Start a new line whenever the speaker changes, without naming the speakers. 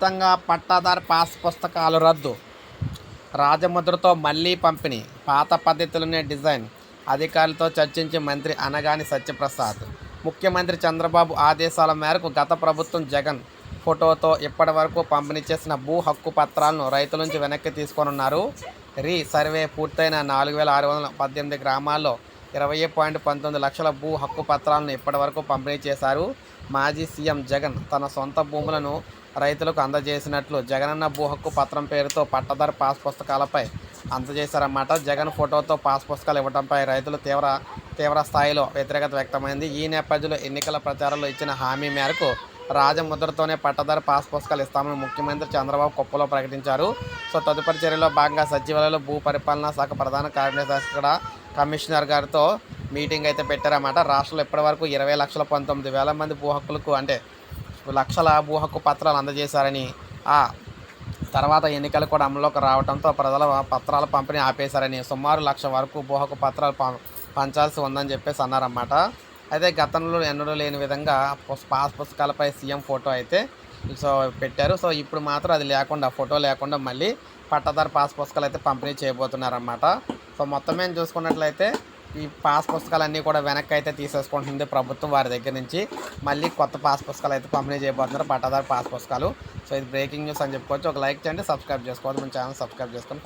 మొత్తంగా పట్టాదారు పాస్ పుస్తకాలు రద్దు. రాజముద్రతో మళ్ళీ పంపిణీ. పాత పద్ధతిలోనే డిజైన్. అధికారులతో చర్చించి మంత్రి అనగాని సత్యప్రసాద్. ముఖ్యమంత్రి చంద్రబాబు ఆదేశాల మేరకు గత ప్రభుత్వం జగన్ ఫోటోతో ఇప్పటి వరకు పంపిణీ చేసిన భూ హక్కు పత్రాలను రైతుల నుంచి వెనక్కి తీసుకోనున్నారు. రీ సర్వే పూర్తయిన నాలుగు వేల ఆరు వందల పద్దెనిమిది గ్రామాల్లో ఇరవై పాయింట్ పంతొమ్మిది లక్షల భూ హక్కు పత్రాలను ఇప్పటివరకు పంపిణీ చేశారు. మాజీ సీఎం జగన్ తన సొంత భూములను రైతులకు అందజేసినట్లు జగనన్న భూ హక్కు పత్రం పేరుతో పట్టదారు పాస్ పుస్తకాలపై అందజేశారన్నమాట. జగన్ ఫోటోతో పాస్ పుస్తకాలు ఇవ్వడంపై రైతులు తీవ్ర తీవ్ర స్థాయిలో వ్యతిరేకత వ్యక్తమైంది. ఈ నేపథ్యంలో ఎన్నికల ప్రచారంలో ఇచ్చిన హామీ మేరకు రాజముద్రతోనే పట్టదారు పాస్ పుస్తకాలు ఇస్తామని ముఖ్యమంత్రి చంద్రబాబు కుప్పలో ప్రకటించారు. సో తదుపరి చర్యలో భాగంగా సచివాలయంలో భూ పరిపాలనా శాఖ ప్రధాన కార్యదర్శి కూడా కమిషనర్ గారితో మీటింగ్ అయితే పెట్టారన్నమాట. రాష్ట్రంలో ఇప్పటివరకు ఇరవై లక్షల పంతొమ్మిది వేల మంది భూ హక్కులకు అంటే లక్షల భూ హక్కు పత్రాలు అందజేశారని ఆ తర్వాత ఎన్నికలు కూడా అమల్లోకి రావడంతో ప్రజల పత్రాల పంపిణీ ఆపేశారని సుమారు లక్ష వరకు భూ హక్కు పత్రాలు పం- పంచాల్సి ఉందని చెప్పేసి అన్నారన్నమాట. అయితే గతంలో ఎన్నడూ లేని విధంగా పాస్ పుస్తకాలపై సీఎం ఫోటో అయితే సో పెట్టారు. సో ఇప్పుడు మాత్రం అది లేకుండా ఫోటో లేకుండా మళ్ళీ పట్టదారు పాస్ పుస్తకాలు అయితే పంపిణీ చేయబోతున్నారన్నమాట. సో మొత్తం మేము చూసుకున్నట్లయితే ఈ పాస్ పుస్తకాలన్నీ కూడా వెనక్కి అయితే తీసేసుకుంటుంది ప్రభుత్వం వారి దగ్గర నుంచి. మళ్ళీ కొత్త పాస్ పుస్తకాలు అయితే పంపిణీ చేయబోతున్నారు పట్టాదారు పాస్ పుస్తకాలు. సో ఇది బ్రేకింగ్ న్యూస్ అని చెప్పుకోవచ్చు. ఒక లైక్ చేయండి సబ్స్క్రైబ్ చేసుకోవాలి మన ఛానల్ సబ్స్క్రైబ్ చేసుకొని